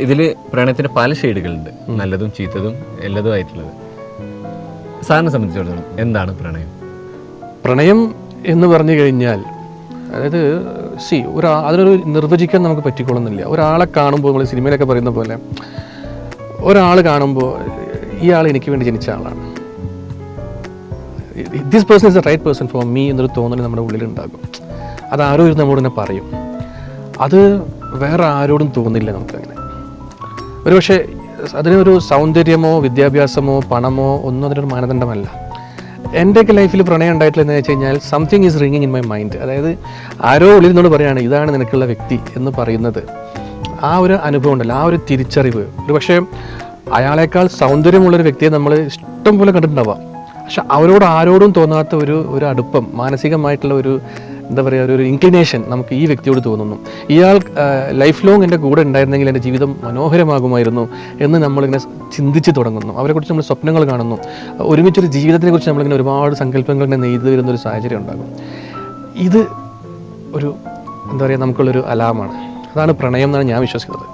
ഇതിൽ പ്രണയത്തിന് പല ഷെയ്ഡുകളുണ്ട്. നല്ലതും ചീത്തതും എല്ലതും ആയിട്ടുള്ളത്. സാറിനെ സംബന്ധിച്ചിടത്തോളം എന്താണ് പ്രണയം? പ്രണയം എന്ന് പറഞ്ഞു കഴിഞ്ഞാൽ അതായത് സി ഒരാ അതിനൊരു നിർവചിക്കാൻ നമുക്ക് പറ്റിക്കൊള്ളുന്നില്ല ഒരാളെ കാണുമ്പോൾ നമ്മൾ സിനിമയിലൊക്കെ പറയുന്ന പോലെ ഒരാൾ കാണുമ്പോൾ ഇയാൾ എനിക്ക് വേണ്ടി ജനിച്ച ആളാണ്. This person is the right person for me എന്നൊരു തോന്നൽ നമ്മുടെ ഉള്ളിലുണ്ടാകും. അത് ആരോ ഇരുന്ന് നമ്മോട് തന്നെ പറയും. അത് വേറെ ആരോടും തോന്നില്ല നമുക്കങ്ങനെ. ഒരു പക്ഷേ അതിനൊരു സൗന്ദര്യമോ വിദ്യാഭ്യാസമോ പണമോ ഒന്നും അതിനൊരു മാനദണ്ഡമല്ല. എന്റെയൊക്കെ ലൈഫിൽ പ്രണയം ഉണ്ടായിട്ടില്ല എന്ന് വെച്ച് കഴിഞ്ഞാൽ സംതിങ് ഈസ് റിങ്ങിങ് ഇൻ മൈ മൈൻഡ് അതായത് ആരോ ഉള്ളിൽ നിന്നോട് പറയുകയാണ് ഇതാണ് നിനക്കുള്ള വ്യക്തി എന്ന് പറയുന്നത്. ആ ഒരു അനുഭവം ഉണ്ടല്ലോ ആ ഒരു തിരിച്ചറിവ്. ഒരു പക്ഷേ അയാളേക്കാൾ സൗന്ദര്യമുള്ളൊരു വ്യക്തിയെ നമ്മൾ ഇഷ്ടം പോലെ കണ്ടിട്ടുണ്ടാവാം. പക്ഷെ അവരോട് ആരോടും തോന്നാത്ത ഒരു ഒരു അടുപ്പം മാനസികമായിട്ടുള്ള ഒരു എന്താ പറയുക ഒരു- ഇൻക്ലിനേഷൻ നമുക്ക് ഈ വ്യക്തിയോട് തോന്നുന്നു. ഇയാൾ ലൈഫ് ലോങ് എന്റെ കൂടെ ഉണ്ടായിരുന്നെങ്കിൽ എന്റെ ജീവിതം മനോഹരമാകുമായിരുന്നു എന്ന് നമ്മളിങ്ങനെ ചിന്തിച്ച് തുടങ്ങുന്നു. അവരെക്കുറിച്ച് നമ്മൾ സ്വപ്നങ്ങൾ കാണുന്നു. ഒരുമിച്ചൊരു ജീവിതത്തിനെ കുറിച്ച് നമ്മളിങ്ങനെ ഒരുപാട് സങ്കല്പങ്ങൾ ഇങ്ങനെ നെയ്ത് വരുന്ന ഒരു സാഹചര്യം ഉണ്ടാകും. ഇത് ഒരു എന്താ പറയുക നമുക്കുള്ളൊരു അലാമാണ് അതാണ് പ്രണയം എന്നാണ് ഞാൻ വിശ്വസിക്കുന്നത്.